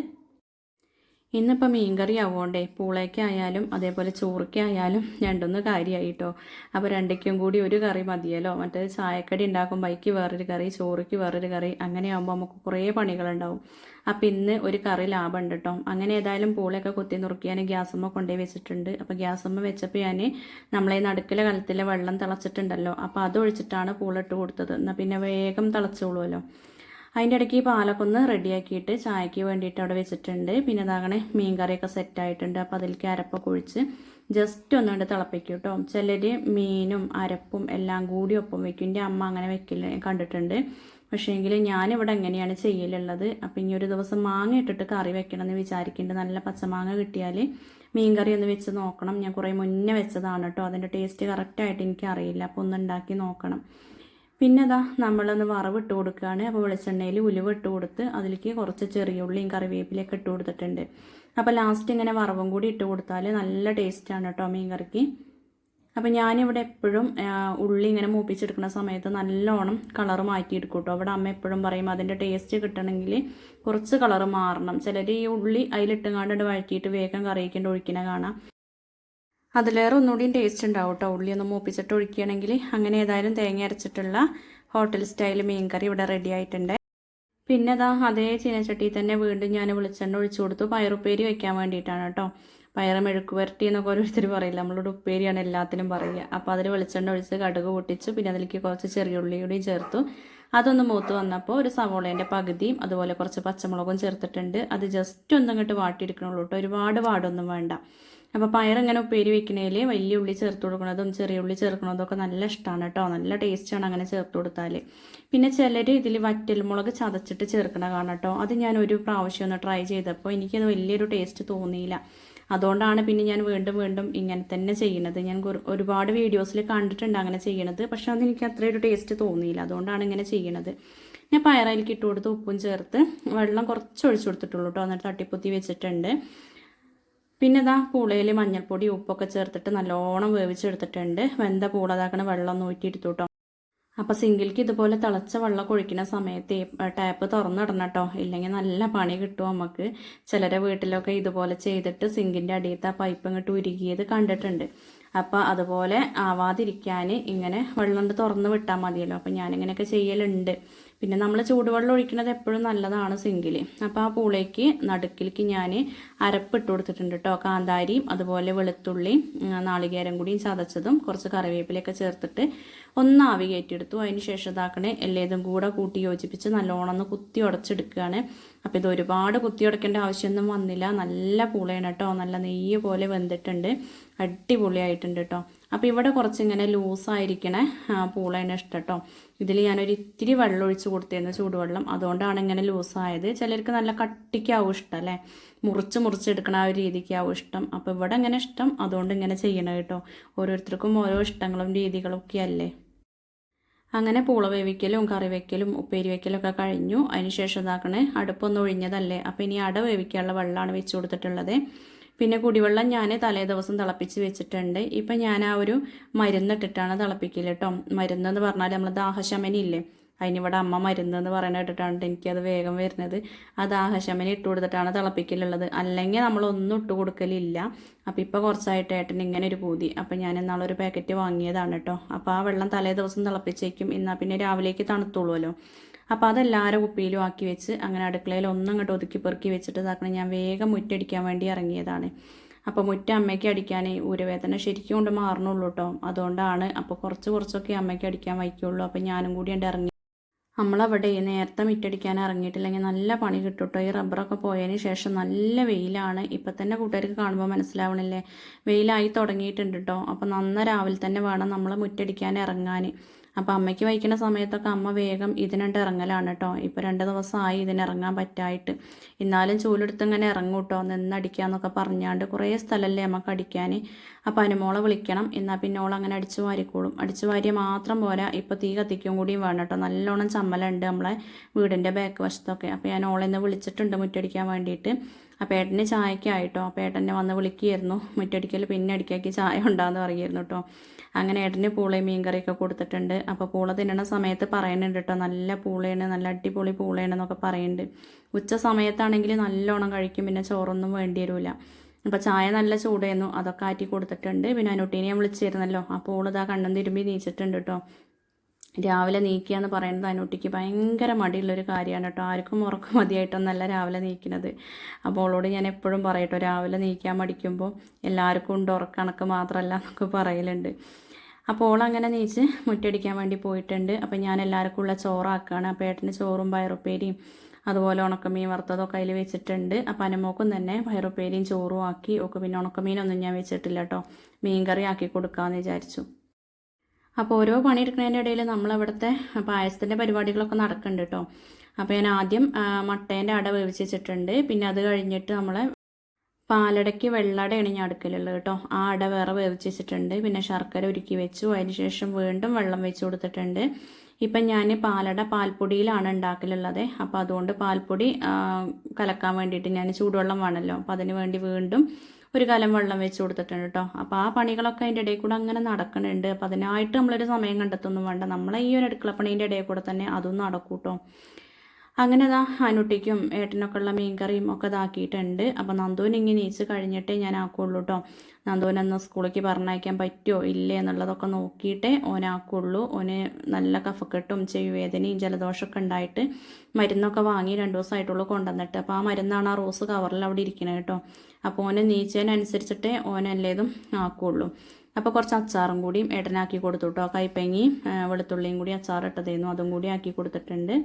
ഇന്നിപ്പോൾ മീൻകറി ആവുകൊണ്ടേ പൂളയ്ക്കായാലും അതേപോലെ ചോറയ്ക്കായാലും രണ്ടൊന്ന് കാര്യമായി കേട്ടോ അപ്പോൾ രണ്ടയ്ക്കും കൂടി ഒരു കറി മതിയല്ലോ. മറ്റേ ചായക്കടി ഉണ്ടാക്കും ബൈക്ക് വേറൊരു കറി ചോറയ്ക്ക് വേറൊരു കറി അങ്ങനെ ആകുമ്പോൾ നമുക്ക് കുറേ പണികളുണ്ടാവും. അപ്പോൾ ഇന്ന് ഒരു കറി ലാഭം ഉണ്ട് കേട്ടോ അങ്ങനെ ഏതായാലും പൂളയൊക്കെ കുത്തി നുറുക്കി ഞാൻ ഗ്യാസമ്മ കൊണ്ടുപോയി വെച്ചിട്ടുണ്ട്. അപ്പോൾ ഗ്യാസമ്മ വെച്ചപ്പോൾ ഞാൻ നമ്മളെ നടുക്കിലെ കലത്തിലെ വെള്ളം തിളച്ചിട്ടുണ്ടല്ലോ. അപ്പോൾ അത് ഒഴിച്ചിട്ടാണ് പൂളിട്ട് കൊടുത്തത്. എന്നാൽ പിന്നെ വേഗം തിളച്ചോളുമല്ലോ അതിന്റെ ഇടയ്ക്ക് പാലൊക്കെ ഒന്ന് റെഡിയാക്കിയിട്ട് ചായക്ക് വേണ്ടിയിട്ട് അവിടെ വെച്ചിട്ടുണ്ട്. പിന്നെ അതാകണേ മീൻ കറിയൊക്കെ സെറ്റായിട്ടുണ്ട് അപ്പോൾ അതിലേക്ക് അരപ്പൊക്കെ ഒഴിച്ച് ജസ്റ്റ് ഒന്നുകൊണ്ട് തിളപ്പിക്കും കേട്ടോ. ചിലർ മീനും അരപ്പും എല്ലാം കൂടി ഒപ്പം വെക്കും. എന്റെ അമ്മ അങ്ങനെ വെക്കില്ല കണ്ടിട്ടുണ്ട്. പക്ഷേ എങ്കിൽ ഞാനിവിടെ എങ്ങനെയാണ് ചെയ്യലുള്ളത്? അപ്പം ഇനി ഒരു ദിവസം മാങ്ങ ഇട്ടിട്ട് കറി വെക്കണം എന്ന് വിചാരിക്കുന്നുണ്ട് നല്ല പച്ചമാങ്ങ കിട്ടിയാൽ മീൻ കറി ഒന്ന് വെച്ച് നോക്കണം. ഞാൻ കുറേ മുന്നേ വെച്ചതാണ് കേട്ടോ. അതിന്റെ ടേസ്റ്റ് കറക്റ്റായിട്ട് എനിക്കറിയില്ല. അപ്പോൾ ഒന്ന് ഉണ്ടാക്കി നോക്കണം. പിന്നെ അതാ നമ്മളൊന്ന് വറവിട്ട് കൊടുക്കുകയാണ്. അപ്പോൾ വെളിച്ചെണ്ണയിൽ ഉലുവ ഇട്ട് കൊടുത്ത് അതിലേക്ക് കുറച്ച് ചെറിയ ഉള്ളിയും കറിവേപ്പിലൊക്കെ ഇട്ട് കൊടുത്തിട്ടുണ്ട്. അപ്പോൾ ലാസ്റ്റ് ഇങ്ങനെ വറവും കൂടി ഇട്ട് കൊടുത്താൽ നല്ല ടേസ്റ്റാണ് കേട്ടോ മീൻ കറിക്ക് അപ്പോൾ ഞാനിവിടെ എപ്പോഴും ഉള്ളി ഇങ്ങനെ മൂപ്പിച്ചെടുക്കുന്ന സമയത്ത് നല്ലോണം കളർ മാറ്റിയെടുക്കും കേട്ടോ. അവിടെ അമ്മ എപ്പോഴും പറയും അതിന്റെ ടേസ്റ്റ് കിട്ടണമെങ്കിൽ കുറച്ച് കളർ മാറണം. ചിലർ ഈ ഉള്ളി അതിലിട്ടുങ്ങാണ്ട് വഴറ്റിയിട്ട് വേഗം കറിയിക്കേണ്ട ഒഴിക്കുന്ന കാണാം. അതിലേറെ ഒന്നുകൂടിയും ടേസ്റ്റ് ഉണ്ടാവും കേട്ടോ ഉള്ളി ഒന്ന് മൂപ്പിച്ചിട്ട് ഒഴിക്കുകയാണെങ്കിൽ അങ്ങനെ ഏതായാലും തേങ്ങ അരച്ചിട്ടുള്ള ഹോട്ടൽ സ്റ്റൈൽ മീൻ കറി ഇവിടെ റെഡി ആയിട്ടുണ്ട്. പിന്നെ അതാ അതേ ചീനച്ചട്ടിയിൽ തന്നെ വീണ്ടും ഞാൻ വെളിച്ചെണ്ണ ഒഴിച്ചു കൊടുത്തു. പയറുപ്പേരി വെക്കാൻ വേണ്ടിയിട്ടാണ് കേട്ടോ പയറ് മെഴുക്ക് വരട്ടി എന്നൊക്കെ ഓരോരുത്തർ പറയില്ല? നമ്മളോട് ഉപ്പേരിയാണ് എല്ലാത്തിനും പറയുക. അപ്പോൾ അതിൽ വെളിച്ചെണ്ണ ഒഴിച്ച് കടുക് പൊട്ടിച്ചു. പിന്നെ അതിലേക്ക് കുറച്ച് ചെറിയ ഉള്ളി കൂടി ചേർത്തു. അതൊന്ന് മൂത്ത് വന്നപ്പോൾ ഒരു സവോളേന്റെ പകുതിയും അതുപോലെ കുറച്ച് പച്ചമുളകും ചേർത്തിട്ടുണ്ട്. അത് ജസ്റ്റ് ഒന്നും ഒന്നങ്ങോട്ട് വാട്ടിയെടുക്കണുള്ളൂ കേട്ടോ ഒരുപാട് വാടൊന്നും വേണ്ട. അപ്പോൾ പയറിങ്ങനെ ഉപ്പേരി വെക്കണേൽ വലിയ ഉള്ളി ചേർത്ത് കൊടുക്കുന്നതും ചെറിയ ഉള്ളി ചേർക്കുന്നതും ഒക്കെ നല്ല ഇഷ്ടമാണ് കേട്ടോ. നല്ല ടേസ്റ്റാണ് അങ്ങനെ ചേർത്ത് കൊടുത്താൽ പിന്നെ ചിലർ ഇതിൽ വറ്റൽമുളക് ചതച്ചിട്ട് ചേർക്കണ കാണാം കേട്ടോ. അത് ഞാൻ ഒരു പ്രാവശ്യം ഒന്ന് ട്രൈ ചെയ്തപ്പോൾ എനിക്കത് വലിയൊരു ടേസ്റ്റ് തോന്നിയില്ല. അതുകൊണ്ടാണ് പിന്നെ ഞാൻ വീണ്ടും വീണ്ടും ഇങ്ങനെ തന്നെ ചെയ്യണത്. ഞാൻ ഒരുപാട് വീഡിയോസിൽ കണ്ടിട്ടുണ്ട് അങ്ങനെ ചെയ്യണത്. പക്ഷെ അത് എനിക്ക് അത്രയൊരു ടേസ്റ്റ് തോന്നിയില്ല. അതുകൊണ്ടാണ് ഇങ്ങനെ ചെയ്യണത്. ഞാൻ പയറയിലേക്ക് ഇട്ട് കൊടുത്ത് ഉപ്പും ചേർത്ത് വെള്ളം കുറച്ച് ഒഴിച്ചു കൊടുത്തിട്ടുള്ളൂ കേട്ടോ. എന്നിട്ട് തട്ടിപ്പൊത്തി വെച്ചിട്ടുണ്ട്. പിന്നെ ഇതാ പൂളയിൽ മഞ്ഞൾപ്പൊടി ഉപ്പൊക്കെ ചേർത്തിട്ട് നല്ലോണം വേവിച്ചെടുത്തിട്ടുണ്ട്. വെന്ത പൂളതാക്കണ വെള്ളം നൂറ്റിയെടുത്തു കേട്ടോ അപ്പോൾ സിങ്കിൽക്ക് ഇതുപോലെ തിളച്ച വെള്ളം ഒഴിക്കുന്ന സമയത്ത് ടാപ്പ് തുറന്നിടണം കേട്ടോ ഇല്ലെങ്കിൽ നല്ല പണി കിട്ടും നമുക്ക്. ചിലരെ വീട്ടിലൊക്കെ ഇതുപോലെ ചെയ്തിട്ട് സിങ്കിന്റെ അടിയത്തെ പൈപ്പ് ഇങ്ങോട്ട് ഉരുകിയത് കണ്ടിട്ടുണ്ട്. അപ്പോൾ അതുപോലെ ആവാതിരിക്കാൻ ഇങ്ങനെ വെള്ളം തുറന്ന് വിട്ടാൽ മതിയല്ലോ. അപ്പോൾ ഞാനിങ്ങനെയൊക്കെ ചെയ്യലുണ്ട്. പിന്നെ നമ്മൾ ചൂടുവെള്ളം ഒഴിക്കുന്നത് എപ്പോഴും നല്ലതാണ് സിങ്കിൽ അപ്പോൾ ആ പൂളേക്ക് നടുക്കിലേക്ക് ഞാൻ അരപ്പ് ഇട്ട് കൊടുത്തിട്ടുണ്ട് കേട്ടോ കാന്താരിയും അതുപോലെ വെളുത്തുള്ളിയും നാളികേരം കൂടിയും ചതച്ചതും കുറച്ച് കറിവേപ്പിലൊക്കെ ചേർത്തിട്ട് ഒന്ന് ആവി കയറ്റിയെടുത്തു. അതിന് ശേഷം ഇതാക്കണേ എല്ലേതും കൂടെ കൂട്ടി യോജിപ്പിച്ച് നല്ലോണം ഒന്ന് കുത്തി ഉടച്ചെടുക്കുകയാണ്. അപ്പോൾ ഇത് ഒരുപാട് കുത്തി ഉടക്കേണ്ട ആവശ്യമൊന്നും വന്നില്ല. നല്ല പൂളയാണ് കേട്ടോ. നല്ല നെയ്യ് പോലെ വെന്തിട്ടുണ്ട്. അടിപൊളിയായിട്ടുണ്ട് കേട്ടോ. അപ്പോൾ ഇവിടെ കുറച്ച് ഇങ്ങനെ ലൂസായിരിക്കണ പൂളേനെ ഇഷ്ടം കേട്ടോ ഇതിൽ ഞാനൊരു ഇത്തിരി വെള്ളം ഒഴിച്ച് കൊടുത്തിരുന്നു ചൂടുവെള്ളം. അതുകൊണ്ടാണ് ഇങ്ങനെ ലൂസായത്. ചിലർക്ക് നല്ല കട്ടിക്കാവും ഇഷ്ടം അല്ലേ? മുറിച്ച് മുറിച്ചെടുക്കണ ആ ഒരു രീതിക്കാവും ഇഷ്ടം. അപ്പോൾ ഇവിടെ ഇങ്ങനെ ഇഷ്ടം. അതുകൊണ്ട് ഇങ്ങനെ ചെയ്യണം കേട്ടോ. ഓരോരുത്തർക്കും ഓരോ ഇഷ്ടങ്ങളും രീതികളും ഒക്കെ അല്ലേ അങ്ങനെ പൂള വേവിക്കലും കറി വെക്കലും ഉപ്പേരി വെക്കലും ഒക്കെ കഴിഞ്ഞു. അതിനുശേഷം ഇതാക്കണേ അടുപ്പൊന്നും ഒഴിഞ്ഞതല്ലേ. അപ്പോൾ ഇനി അട വേവിക്കാനുള്ള വെള്ളമാണ് വെച്ച് കൊടുത്തിട്ടുള്ളത്. പിന്നെ കുടിവെള്ളം ഞാൻ തലേ ദിവസം തിളപ്പിച്ച് വെച്ചിട്ടുണ്ട്. ഇപ്പം ഞാൻ ആ ഒരു മരുന്നിട്ടിട്ടാണ് തിളപ്പിക്കൽ കേട്ടോ മരുന്നെന്ന് പറഞ്ഞാൽ നമ്മൾ ദാഹശമനി ഇല്ലേ അതിനിവിടെ അമ്മ മരുന്ന് എന്ന് പറയുന്നത് കേട്ടിട്ടാണ് എനിക്കത് വേഗം വരുന്നത്. ആ ദാഹശമനി ഇട്ട് കൊടുത്തിട്ടാണ് തിളപ്പിക്കലുള്ളത്. അല്ലെങ്കിൽ നമ്മളൊന്നും ഇട്ട് കൊടുക്കലില്ല. അപ്പോൾ ഇപ്പോൾ കുറച്ചായിട്ട് ഏട്ടൻ ഇങ്ങനെ ഒരു പൂതി. അപ്പോൾ ഞാൻ എന്നാളൊരു പാക്കറ്റ് വാങ്ങിയതാണ് കേട്ടോ അപ്പോൾ ആ വെള്ളം തലേ ദിവസം തിളപ്പിച്ചേക്കും. എന്നാൽ പിന്നെ രാവിലേക്ക് തണുത്തുള്ളൂല്ലോ അപ്പോൾ അതെല്ലാവരും കുപ്പിയിലും ആക്കി വെച്ച് അങ്ങനെ അടുക്കളയിൽ ഒന്നും അങ്ങോട്ട് ഒതുക്കി പെറുക്കി വെച്ചിട്ട് ഇതാക്കണം. ഞാൻ വേഗം മുറ്റടിക്കാൻ വേണ്ടി ഇറങ്ങിയതാണ്. അപ്പോൾ മുറ്റ അമ്മയ്ക്ക് അടിക്കാൻ ഊരവേദന ശരിക്കും കൊണ്ട് മാറണുള്ളൂ കേട്ടോ അതുകൊണ്ടാണ് അപ്പോൾ കുറച്ച് കുറച്ചൊക്കെ അമ്മയ്ക്ക് അടിക്കാൻ വയ്ക്കുള്ളൂ അപ്പോൾ ഞാനും കൂടി ഉണ്ട് ഇറങ്ങി നമ്മളവിടെ നേരത്തെ മിറ്റടിക്കാൻ ഇറങ്ങിയിട്ടില്ലെങ്കിൽ നല്ല പണി കിട്ടും ഈ റബ്ബറൊക്കെ പോയതിന് ശേഷം നല്ല വെയിലാണ്. ഇപ്പം തന്നെ കൂട്ടുകാർക്ക് കാണുമ്പോൾ മനസ്സിലാവണില്ലേ? വെയിലായി തുടങ്ങിയിട്ടുണ്ട് കേട്ടോ അപ്പോൾ നന്ന രാവിലെ തന്നെ വേണം നമ്മൾ മുറ്റടിക്കാൻ ഇറങ്ങാൻ അപ്പോൾ അമ്മയ്ക്ക് വയ്ക്കുന്ന സമയത്തൊക്കെ അമ്മ വേഗം ഇതിനുണ്ട് ഇറങ്ങലാണ് കേട്ടോ ഇപ്പോൾ രണ്ട് ദിവസമായി ഇതിനിറങ്ങാൻ പറ്റായിട്ട്. എന്നാലും ചൂലെടുത്ത് ഇങ്ങനെ ഇറങ്ങും കേട്ടോ നിന്നടിക്കാന്നൊക്കെ പറഞ്ഞാണ്ട് കുറേ സ്ഥലമല്ലേ നമുക്ക് അടിക്കാൻ അപ്പോൾ അനുമോളെ വിളിക്കണം. എന്നാൽ പിന്നെ ഓൾ അങ്ങനെ അടിച്ചു വാരിക്കോളും അടിച്ചു വാരിയ മാത്രം പോരാ. ഇപ്പോൾ തീ കത്തിക്കും കൂടിയും വേണം കേട്ടോ നല്ലോണം ചമ്മലുണ്ട് നമ്മളെ വീടിന്റെ ബാക്ക് വശത്തൊക്കെ. അപ്പോൾ ഞാൻ ഓളെന്ന് വിളിച്ചിട്ടുണ്ട് മുറ്റടിക്കാൻ വേണ്ടിയിട്ട്. അപ്പോൾ ഏട്ടന് ചായക്കായിട്ടോ അപ്പോൾ ഏട്ടനെ വന്ന് വിളിക്കുകയായിരുന്നു. മുറ്റടിക്കൽ പിന്നെ അടിക്കാക്കി ചായ ഉണ്ടാകുന്ന പറയുമായിരുന്നു കേട്ടോ. അങ്ങനെ ഏട്ടന് പൂളയും മീൻകറിയൊക്കെ കൊടുത്തിട്ടുണ്ട്. അപ്പോൾ പൂള തിന്നണ സമയത്ത് പറയുന്നുണ്ട് കേട്ടോ നല്ല പൂളയാണ് നല്ല അടിപൊളി പൂളയാണെന്നൊക്കെ പറയുന്നുണ്ട്. ഉച്ച സമയത്താണെങ്കിൽ നല്ലോണം കഴിക്കും പിന്നെ ചോറൊന്നും വേണ്ടി വരില്ല അപ്പോൾ ചായ നല്ല ചൂടായിരുന്നു അതൊക്കെ ആറ്റി കൊടുത്തിട്ടുണ്ട്. പിന്നെ അനുട്ടീനെ ഞാൻ വിളിച്ചിരുന്നല്ലോ. ആ ഓളിതാ കണ്ണം തിരുമ്പി നീച്ചിട്ടുണ്ട് കേട്ടോ. രാവിലെ നീക്കുക എന്ന് പറയുന്നത് അനുട്ടിക്ക് ഭയങ്കര മടിയുള്ളൊരു കാര്യമാണ് കേട്ടോ. ആർക്കും ഉറക്കം മതിയായിട്ടൊന്നല്ല രാവിലെ നീക്കുന്നത്. അപ്പോൾ അവളോട് ഞാൻ എപ്പോഴും പറയട്ടോ രാവിലെ നീക്കാൻ മടിക്കുമ്പോൾ എല്ലാവർക്കും ഉണ്ട് ഉറക്കണക്ക് മാത്രമല്ല എന്നൊക്കെ പറയലുണ്ട്. അപ്പോൾ ഓൾ അങ്ങനെ നീച്ച് മുറ്റടിക്കാൻ വേണ്ടി പോയിട്ടുണ്ട്. അപ്പോൾ ഞാൻ എല്ലാവർക്കും ഉള്ള ചോറാക്കുകയാണ് അപ്പോൾ ഏട്ടന് ചോറും പയറുപ്പേരിയും അതുപോലെ ഉണക്കമീൻ വറുത്തതൊക്കെ അതിൽ വെച്ചിട്ടുണ്ട്. അപ്പം അനമോക്കും തന്നെ പയറുപ്പേരിയും ചോറും ആക്കി. ഒക്കെ പിന്നെ ഉണക്കമീനൊന്നും ഞാൻ വെച്ചിട്ടില്ല കേട്ടോ. മീൻ കറി ആക്കി കൊടുക്കാമെന്ന് വിചാരിച്ചു. അപ്പോൾ ഓരോ പണിയെടുക്കുന്നതിന്റെ ഇടയിൽ നമ്മളവിടുത്തെ പായസത്തിന്റെ പരിപാടികളൊക്കെ നടക്കുന്നുണ്ട് കേട്ടോ. അപ്പോൾ ഞാൻ ആദ്യം മട്ടേന്റെ അട വേവിച്ച് വെച്ചിട്ടുണ്ട്. പിന്നെ അത് കഴിഞ്ഞിട്ട് നമ്മളെ പാലടയ്ക്ക് വെള്ളടയാണ് ഞാൻ അടുക്കലുള്ളത് കേട്ടോ. ആ അട വേറെ വേവിച്ച് വെച്ചിട്ടുണ്ട്. പിന്നെ ശർക്കര ഉരുക്കി വെച്ചു. അതിന് ശേഷം വീണ്ടും വെള്ളം വെച്ച് കൊടുത്തിട്ടുണ്ട്. ഇപ്പം ഞാൻ പാലട പാൽപ്പൊടിയിലാണ് ഉണ്ടാക്കലുള്ളത്. അപ്പോൾ അതുകൊണ്ട് പാൽപ്പൊടി കലക്കാൻ വേണ്ടിയിട്ട് ഞാൻ ചൂടുവെള്ളം വേണമല്ലോ. അപ്പോൾ അതിന് വേണ്ടി വീണ്ടും ഒരു കലം വെള്ളം വെച്ച് കൊടുത്തിട്ടുണ്ട് കേട്ടോ. അപ്പോൾ ആ പണികളൊക്കെ അതിന്റെ ഇടയിൽ കൂടെ അങ്ങനെ നടക്കുന്നുണ്ട്. അപ്പോൾ അതിനായിട്ട് നമ്മളൊരു സമയം കണ്ടെത്തൊന്നും വേണ്ട. നമ്മളെ ഈ ഒരു അടുക്കളപ്പണീന്റെ ഇടയിൽ കൂടെ തന്നെ അതും നടക്കൂട്ടോ. അങ്ങനെ അതാ അനുട്ടിക്കും ഏട്ടനൊക്കെ ഉള്ള മീൻകറിയും ഒക്കെ ഇതാക്കിയിട്ടുണ്ട് അപ്പോൾ നന്ദുവിന് ഇങ്ങനെ നീച്ച് കഴിഞ്ഞിട്ടേ ഞാൻ ആക്കുള്ളൂ കേട്ടോ നന്ദുവിനൊന്ന് സ്കൂളിലേക്ക് പറഞ്ഞയക്കാൻ പറ്റുമോ ഇല്ലേ എന്നുള്ളതൊക്കെ നോക്കിയിട്ടേ ഓനാക്കുള്ളൂ ഓന് നല്ല കഫക്കെട്ടും ചെവിവേദനയും ജലദോഷമൊക്കെ ഉണ്ടായിട്ട് മരുന്നൊക്കെ വാങ്ങി രണ്ട് ദിവസമായിട്ടുള്ളൂ കൊണ്ടുവന്നിട്ട്. അപ്പോൾ ആ മരുന്നാണ് ആ റോസ് കവറിൽ അവിടെ ഇരിക്കുന്നത് കേട്ടോ അപ്പോൾ ഓന് നീച്ചതിനനുസരിച്ചിട്ടേ ഓനെല്ലേതും ആക്കുള്ളൂ. അപ്പോൾ കുറച്ച് അച്ചാറും കൂടിയും ഏട്ടനാക്കി കൊടുത്തു കേട്ടോ കൈപ്പങ്ങി വെളുത്തുള്ളിയും കൂടി അച്ചാറിട്ടതായിരുന്നു അതും കൂടി ആക്കി കൊടുത്തിട്ടുണ്ട്.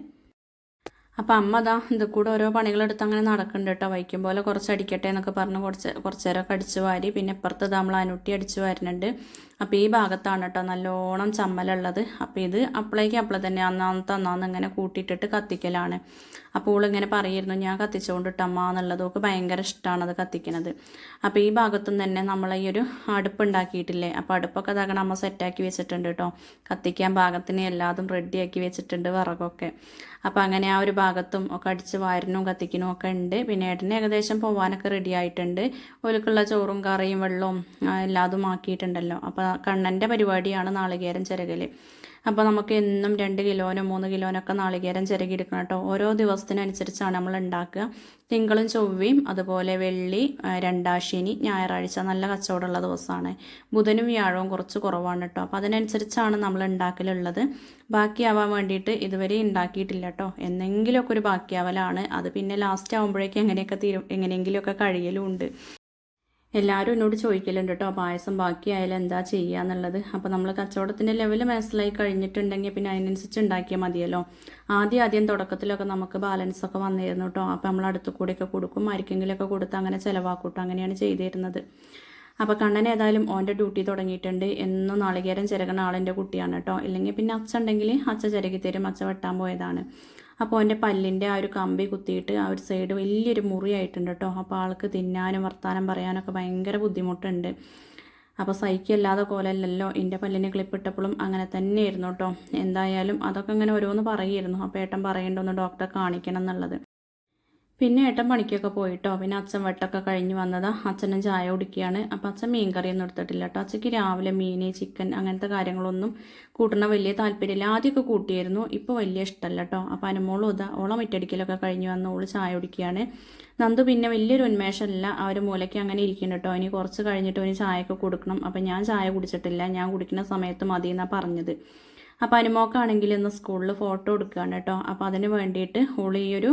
അപ്പോൾ അമ്മ അതാ ഇത് കൂടെ ഓരോ പണികളെടുത്ത് അങ്ങനെ നടക്കുന്നുണ്ട് കേട്ടോ. വൈക്കും പോലെ കുറച്ച് അടിക്കട്ടെ എന്നൊക്കെ പറഞ്ഞ് കുറച്ച് കുറച്ച് നേരമൊക്കെ അടിച്ച് വാരി. പിന്നെ ഇപ്പുറത്ത് നമ്മൾ അനുട്ടി അടിച്ച് വരുന്നുണ്ട്. അപ്പോൾ ഈ ഭാഗത്താണ് കേട്ടോ നല്ലോണം ചമ്മലുള്ളത്. അപ്പോൾ ഇത് അപ്പളേക്ക് അപ്പളെ തന്നെ അന്നാമത്തെ അന്നാന്ന് ഇങ്ങനെ കൂട്ടിയിട്ടിട്ട് കത്തിക്കലാണ്. അപ്പോൾ ഇങ്ങനെ പറയുന്നു ഞാൻ കത്തിച്ചുകൊണ്ടിട്ട് അമ്മ എന്നുള്ളത് ഒക്കെ ഭയങ്കര ഇഷ്ടമാണ് അത് കത്തിക്കുന്നത് അപ്പോൾ ഈ ഭാഗത്തും തന്നെ നമ്മൾ ഈ ഒരു അടുപ്പ് ഉണ്ടാക്കിയിട്ടില്ലേ? അപ്പോൾ അടുപ്പൊക്കെ അതാകണം അമ്മ സെറ്റാക്കി വെച്ചിട്ടുണ്ട് കേട്ടോ. കത്തിക്കാൻ ഭാഗത്തിന് എല്ലാതും റെഡിയാക്കി വെച്ചിട്ടുണ്ട് വിറകൊക്കെ. അപ്പോൾ അങ്ങനെ ആ ഒരു ഭാഗത്തും ഒക്കെ അടിച്ച് വാരനും കത്തിക്കനും ഒക്കെ ഉണ്ട്. പിന്നെ ഏട്ടന് ഏകദേശം പോവാനൊക്കെ റെഡി ആയിട്ടുണ്ട്. ഒലുക്കുള്ള ചോറും കറിയും വെള്ളവും എല്ലാതും ആക്കിയിട്ടുണ്ടല്ലോ. അപ്പോൾ കണ്ണന്റെ പരിപാടിയാണ് നാളികേരം ചിരകൽ അപ്പോൾ നമുക്ക് എന്നും രണ്ട് കിലോനോ മൂന്ന് കിലോനൊക്കെ നാളികേരം ചിരകിയെടുക്കണം കേട്ടോ. ഓരോ ദിവസത്തിനനുസരിച്ചാണ് നമ്മൾ ഉണ്ടാക്കുക. തിങ്കളും ചൊവ്വയും അതുപോലെ വെള്ളി രണ്ടാശിനി ഞായറാഴ്ച നല്ല കച്ചവടമുള്ള ദിവസമാണ്. ബുധനും വ്യാഴവും കുറച്ച് കുറവാണ് കേട്ടോ. അപ്പോൾ അതിനനുസരിച്ചാണ് നമ്മൾ ഉണ്ടാക്കലുള്ളത്. ബാക്കിയാവാൻ വേണ്ടിയിട്ട് ഇതുവരെ ഉണ്ടാക്കിയിട്ടില്ല കേട്ടോ. എന്തെങ്കിലുമൊക്കെ ഒരു ബാക്കിയാവലാണ്. അത് പിന്നെ ലാസ്റ്റ് ആകുമ്പോഴേക്കും എങ്ങനെയൊക്കെ തീരും എങ്ങനെയെങ്കിലുമൊക്കെ കഴിയലും ഉണ്ട്. എല്ലാവരും എന്നോട് ചോദിക്കലുണ്ട് കേട്ടോ പായസം ബാക്കിയായാലും എന്താ ചെയ്യുക എന്നുള്ളത്. അപ്പോൾ നമ്മൾ കച്ചവടത്തിന്റെ ലെവൽ മനസ്സിലായി കഴിഞ്ഞിട്ടുണ്ടെങ്കിൽ പിന്നെ അതിനനുസരിച്ച് ഉണ്ടാക്കിയാൽ മതിയല്ലോ. ആദ്യം ആദ്യം തുടക്കത്തിലൊക്കെ നമുക്ക് ബാലൻസ് ഒക്കെ വന്നിരുന്നു കേട്ടോ അപ്പോൾ നമ്മൾ അടുത്ത് കൂടെയൊക്കെ കൊടുക്കും ആർക്കെങ്കിലുമൊക്കെ കൊടുത്ത് അങ്ങനെ ചിലവാക്കൂട്ടോ അങ്ങനെയാണ് ചെയ്തിരുന്നത്. അപ്പോൾ കണ്ണൻ ഏതായാലും ഓന്റെ ഡ്യൂട്ടി തുടങ്ങിയിട്ടുണ്ട്. എന്നും നാളികേരം ചിരകണ ആളിന്റെ കുട്ടിയാണ് കേട്ടോ ഇല്ലെങ്കിൽ പിന്നെ അച്ഛ ഉണ്ടെങ്കിൽ അച്ഛ ചിരകി തരും അച്ഛ വെട്ടാൻ പോയതാണ്. അപ്പോൾ എന്റെ പല്ലിന്റെ ആ ഒരു കമ്പി കുത്തിയിട്ട് ആ ഒരു സൈഡ് വലിയൊരു മുറിയായിട്ടുണ്ട് കേട്ടോ അപ്പോൾ ആൾക്ക് തിന്നാനും വർത്താനം പറയാനൊക്കെ ഭയങ്കര ബുദ്ധിമുട്ടുണ്ട്. അപ്പോൾ സഹിക്കല്ലാതെ കോലല്ലല്ലോ എന്റെ പല്ലിന് ക്ലിപ്പിട്ടപ്പോഴും അങ്ങനെ തന്നെയായിരുന്നു കേട്ടോ എന്തായാലും അതൊക്കെ അങ്ങനെ ഓരോന്ന് പറയുമായിരുന്നു. അപ്പോൾ ഏട്ടൻ പറയേണ്ടൊന്ന് ഡോക്ടറെ കാണിക്കണം എന്നുള്ളത്. പിന്നെ ഏട്ടൻ പണിക്കൊക്കെ പോയിട്ടോ. പിന്നെ അച്ഛൻ വെട്ടൊക്കെ കഴിഞ്ഞ് വന്നതാ. അച്ഛനും ചായ കുടിക്കുകയാണ്. അപ്പം അച്ഛൻ മീൻ കറിയൊന്നും എടുത്തിട്ടില്ല കേട്ടോ. അച്ഛക്ക് രാവിലെ മീൻ ചിക്കൻ അങ്ങനത്തെ കാര്യങ്ങളൊന്നും കൂട്ടണ വലിയ താല്പര്യമില്ല. ആദ്യമൊക്കെ കൂട്ടിയായിരുന്നു. ഇപ്പോൾ വലിയ ഇഷ്ടമല്ല കേട്ടോ. അപ്പം അനുമോളും ഇതാ ഓളം മിറ്റടിക്കലൊക്കെ കഴിഞ്ഞ് വന്ന് ഓൾ ചായ കുടിക്കുകയാണ്. നന്ദു പിന്നെ വലിയൊരു ഉന്മേഷമല്ല. ആ ഒരു മൂലയ്ക്ക് അങ്ങനെ ഇരിക്കുന്നു കേട്ടോ. ഇനി കുറച്ച് കഴിഞ്ഞിട്ട് ഇനി ചായയൊക്കെ കൊടുക്കണം. അപ്പം ഞാൻ ചായ കുടിച്ചിട്ടില്ല. ഞാൻ കുടിക്കുന്ന സമയത്ത് മതി എന്നാണ് പറഞ്ഞത്. അപ്പോൾ അനുമോക്കാണെങ്കിൽ ഇന്ന് സ്കൂളിൽ ഫോട്ടോ എടുക്കുകയാണ് കേട്ടോ. അപ്പോൾ അതിന് വേണ്ടിയിട്ട് ഓൾ ഈ ഒരു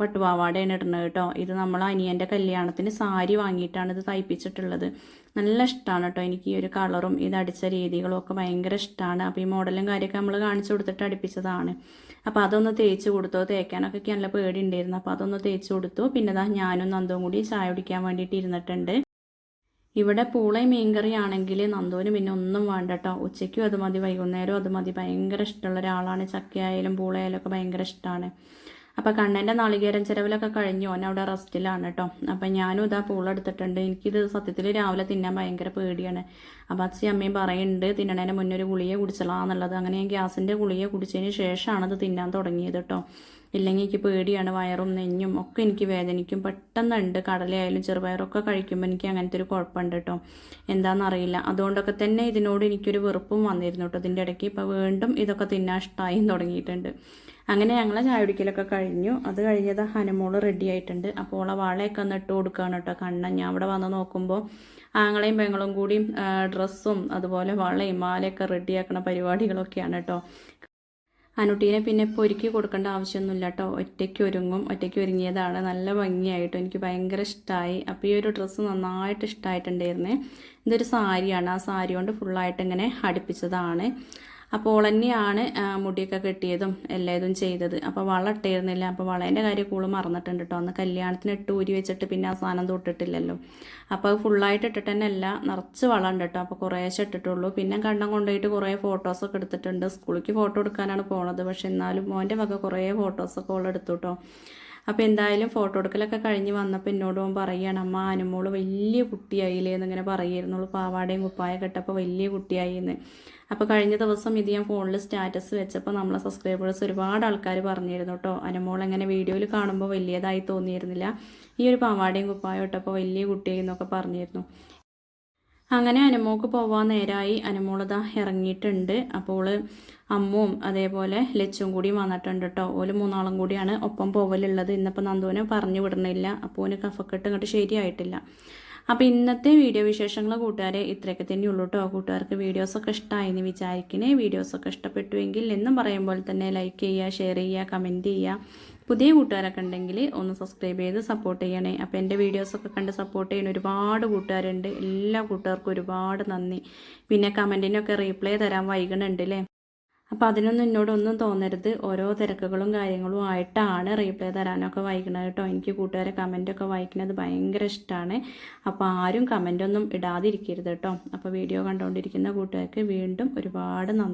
പട്ടുപാവാടയാണ് ഇടുന്നത് കേട്ടോ. ഇത് നമ്മൾ അനിയന്റെ കല്യാണത്തിന് സാരി വാങ്ങിയിട്ടാണ് ഇത് തയ്പ്പിച്ചിട്ടുള്ളത്. നല്ല ഇഷ്ടമാണ് കേട്ടോ. എനിക്ക് ഈ ഒരു കളറും ഇത് അടിച്ച രീതികളും ഒക്കെ ഭയങ്കര ഇഷ്ടമാണ് അപ്പോൾ ഈ മോഡലും കാര്യമൊക്കെ നമ്മൾ കാണിച്ചു കൊടുത്തിട്ട് അടിപ്പിച്ചതാണ്. അപ്പോൾ അതൊന്ന് തേച്ച് കൊടുത്തു. തേക്കാനൊക്കെ നല്ല പേടി ഉണ്ടായിരുന്നു അപ്പോൾ അതൊന്ന് തേച്ച് കൊടുത്തു. പിന്നെ ദാ ഞാനും നന്ദവും കൂടി ചായ കുടിക്കാൻ വേണ്ടിയിട്ട് ഇരുന്നിട്ടുണ്ട്. ഇവിടെ പൂളയും മീൻകറി ആണെങ്കിൽ നന്ദുവിന് പിന്നെ ഒന്നും വേണ്ട കേട്ടോ. ഉച്ചയ്ക്കും അത് മതി വൈകുന്നേരവും അത് മതി. ഭയങ്കര ഇഷ്ടമുള്ള ഒരാളാണ്. ചക്കയായാലും പൂളയായാലും ഒക്കെ ഭയങ്കര ഇഷ്ടമാണ് അപ്പോൾ കണ്ണന്റെ നാളികേരം ചിരവിലൊക്കെ കഴിഞ്ഞു. ഓൻ അവിടെ റെസ്റ്റിലാണ് കേട്ടോ അപ്പം ഞാനും ഇതാ പൂളെടുത്തിട്ടുണ്ട് എനിക്കിത് സത്യത്തിൽ രാവിലെ തിന്നാൻ ഭയങ്കര പേടിയാണ്. അപ്പോൾ അച്ഛൻ അമ്മയും പറയുന്നുണ്ട് തിന്നണേന്റെ മുന്നേ ഒരു ഗുളിയെ കുടിച്ചലാന്നുള്ളത്. അങ്ങനെ ഞാൻ ഗ്യാസിന്റെ ഗുളിയെ കുടിച്ചതിന് ശേഷമാണ് അത് തിന്നാൻ തുടങ്ങിയത് കേട്ടോ ഇല്ലെങ്കിൽ എനിക്ക് പേടിയാണ് വയറും നെഞ്ഞും ഒക്കെ എനിക്ക് വേദനിക്കും. പെട്ടെന്നുണ്ട്. കടലയായാലും ചെറുപയറൊക്കെ കഴിക്കുമ്പോൾ എനിക്ക് അങ്ങനത്തെ ഒരു കുഴപ്പമുണ്ട് കേട്ടോ എന്താണെന്നറിയില്ല അതുകൊണ്ടൊക്കെ തന്നെ ഇതിനോട് എനിക്കൊരു വെറുപ്പും വന്നിരുന്നു കേട്ടോ ഇതിന്റെ ഇടയ്ക്ക് ഇപ്പോൾ വീണ്ടും ഇതൊക്കെ തിന്നാൻ ഇഷ്ടമായും തുടങ്ങിയിട്ടുണ്ട്. അങ്ങനെ ഞങ്ങൾ ചായ കുടിക്കലൊക്കെ കഴിഞ്ഞു. അത് കഴിഞ്ഞത് ഹനുമോൾ റെഡി ആയിട്ടുണ്ട്. അപ്പോൾ ഓളെ വാളയൊക്കെ ഒന്ന് ഇട്ട് കൊടുക്കുകയാണ് കേട്ടോ. കണ്ണൻ ഞാൻ അവിടെ വന്ന് നോക്കുമ്പോൾ ആങ്ങളെയും പെങ്ങളും കൂടി ഡ്രസ്സും അതുപോലെ വളയും മാലയൊക്കെ റെഡിയാക്കണ പരിപാടികളൊക്കെയാണ് കേട്ടോ. അനുട്ടീനെ പിന്നെ ഇപ്പോൾ ഒരുക്കി കൊടുക്കേണ്ട ആവശ്യമൊന്നുമില്ല കേട്ടോ. ഒറ്റയ്ക്ക് ഒരുങ്ങും. ഒറ്റയ്ക്ക് ഒരുങ്ങിയതാണ്. നല്ല ഭംഗിയായിട്ടും എനിക്ക് ഭയങ്കര ഇഷ്ടമായി അപ്പോൾ ഈ ഒരു ഡ്രസ്സ് നന്നായിട്ട് ഇഷ്ടമായിട്ടുണ്ടായിരുന്നേ ഇതൊരു സാരിയാണ്. ആ സാരി കൊണ്ട് ഫുള്ളായിട്ട് ഇങ്ങനെ അടുപ്പിച്ചതാണ്. അപ്പോൾ തന്നെയാണ് മുടിയൊക്കെ കെട്ടിയതും എല്ലാതും ചെയ്തത്. അപ്പോൾ വള ഇട്ടിരുന്നില്ല. അപ്പോൾ വളേന്റെ കാര്യം കൂൾ മറന്നിട്ടുണ്ട് കേട്ടോ അന്ന് കല്യാണത്തിന് ഇട്ട് ഊരി വെച്ചിട്ട് പിന്നെ ആ സാധനം തൊട്ടിട്ടില്ലല്ലോ അപ്പോൾ അത് ഫുള്ളായിട്ട് ഇട്ടിട്ട് തന്നെ അല്ല നിറച്ച് വളം ഉണ്ട് കേട്ടോ അപ്പോൾ കുറേശ്ശെ ഇട്ടിട്ടുള്ളൂ. പിന്നെ കണ്ണം കൊണ്ടുപോയിട്ട് കുറേ ഫോട്ടോസൊക്കെ എടുത്തിട്ടുണ്ട്. സ്കൂളിലേക്ക് ഫോട്ടോ എടുക്കാനാണ് പോണത്. പക്ഷെ എന്നാലും മോന്റെ വക കുറേ ഫോട്ടോസൊക്കെ ഉള്ളെടുത്തു കേട്ടോ അപ്പോൾ എന്തായാലും ഫോട്ടോ എടുക്കലൊക്കെ കഴിഞ്ഞ് വന്നപ്പോൾ എന്നോട് പോകാൻ പറയുകയാണ് അമ്മ അനുമോൾ വലിയ കുട്ടിയായില്ലേ എന്നിങ്ങനെ പറയുമായിരുന്നുള്ളൂ പാവാടയും കുപ്പായ കെട്ടപ്പോൾ വലിയ കുട്ടിയായി എന്ന് അപ്പോൾ കഴിഞ്ഞ ദിവസം ഇത് ഞാൻ ഫോണിൽ സ്റ്റാറ്റസ് വെച്ചപ്പോൾ നമ്മളെ സബ്സ്ക്രൈബേഴ്സ് ഒരുപാട് ആൾക്കാർ പറഞ്ഞിരുന്നു കേട്ടോ അനുമോൾ എങ്ങനെ വീഡിയോയിൽ കാണുമ്പോൾ വലിയതായി തോന്നിയിരുന്നില്ല. ഈ ഒരു പാവാടയും കുപ്പായം ഇട്ടപ്പോൾ വലിയ കുട്ടിയായി എന്നൊക്കെ പറഞ്ഞിരുന്നു. അങ്ങനെ അനുമോക്ക് പോവാൻ നേരായി അനുമോളത ഇറങ്ങിയിട്ടുണ്ട്. അപ്പോൾ അമ്മും അതേപോലെ ലച്ചും കൂടി വന്നിട്ടുണ്ട് കേട്ടോ ഓൽ മൂന്നാളും കൂടിയാണ് ഒപ്പം പോവലുള്ളത്. ഇന്നിപ്പോൾ നന്ദുവിനെ പറഞ്ഞു വിടണില്ല അപ്പോൾ ഓന് കഫക്കെട്ട് ഇങ്ങോട്ട് ശരിയായിട്ടില്ല. അപ്പോൾ ഇന്നത്തെ വീഡിയോ വിശേഷങ്ങൾ കൂട്ടുകാരെ ഇത്രയൊക്കെ തന്നെ ഉള്ളൂ കേട്ടോ കൂട്ടുകാർക്ക് വീഡിയോസൊക്കെ ഇഷ്ടമായെന്ന് വിചാരിക്കണേ. വീഡിയോസൊക്കെ ഇഷ്ടപ്പെട്ടുവെങ്കിൽ എന്നും പറയുമ്പോൾ തന്നെ ലൈക്ക് ചെയ്യുക ഷെയർ ചെയ്യുക കമന്റ് ചെയ്യുക. പുതിയ കൂട്ടുകാരൊക്കെ ഉണ്ടെങ്കിൽ ഒന്ന് സബ്സ്ക്രൈബ് ചെയ്ത് സപ്പോർട്ട് ചെയ്യണേ. അപ്പോൾ എന്റെ വീഡിയോസൊക്കെ കണ്ട് സപ്പോർട്ട് ചെയ്യുന്ന ഒരുപാട് കൂട്ടുകാരുണ്ട്. എല്ലാ കൂട്ടുകാർക്കും ഒരുപാട് നന്ദി. പിന്നെ കമന്റിനൊക്കെ റീപ്ലൈ തരാൻ വൈകണുണ്ട് അല്ലേ അപ്പോൾ അതിനൊന്നും എന്നോടൊന്നും തോന്നരുത്. ഓരോ തിരക്കുകളും കാര്യങ്ങളും ആയിട്ടാണ് റീപ്ലൈ തരാനൊക്കെ വായിക്കുന്നത് കേട്ടോ എനിക്ക് കൂട്ടുകാരെ കമന്റൊക്കെ വായിക്കുന്നത് ഭയങ്കര ഇഷ്ടമാണ് അപ്പോൾ ആരും കമന്റൊന്നും ഇടാതിരിക്കരുത് കേട്ടോ അപ്പോൾ വീഡിയോ കണ്ടുകൊണ്ടിരിക്കുന്ന കൂട്ടുകാർക്ക് വീണ്ടും ഒരുപാട് നന്ദി.